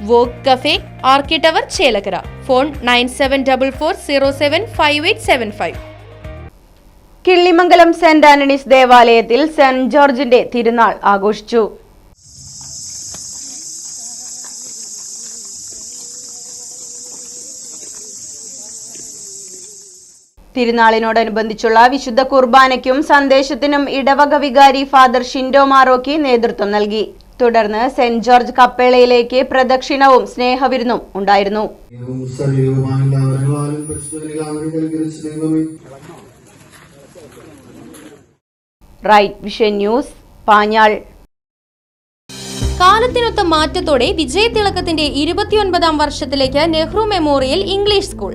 Walk cafe ആർക്കി tower Chelakkara. Phone nine seven double four zero seven five eight seven five. Killimangalam saint Antony's ദേവാലയത്തിൽ saint ജോർജിന്റെ തിരുനാൾ ആഘോഷിച്ചു. തിരുനാളിനോടനുബന്ധിച്ചുള്ള വിശുദ്ധ കുർബാനയ്ക്കും സന്ദേശത്തിനും ഇടവക വികാരി ഫാദർ ഷിൻഡോ മാറോക്കി നേതൃത്വം നൽകി. തുടർന്ന് സെന്റ് ജോർജ് കപ്പേളയിലേക്ക് പ്രദക്ഷിണവും സ്നേഹവിരുന്നും ഉണ്ടായിരുന്നു. റൈറ്റ് വിഷൻ ന്യൂസ് കാലത്തിനൊത്ത മാറ്റത്തോടെ വിജയതിളക്കത്തിന്റെ ഇരുപത്തിയൊൻപതാം വർഷത്തിലേക്ക് നെഹ്റു മെമ്മോറിയൽ ഇംഗ്ലീഷ് സ്കൂൾ.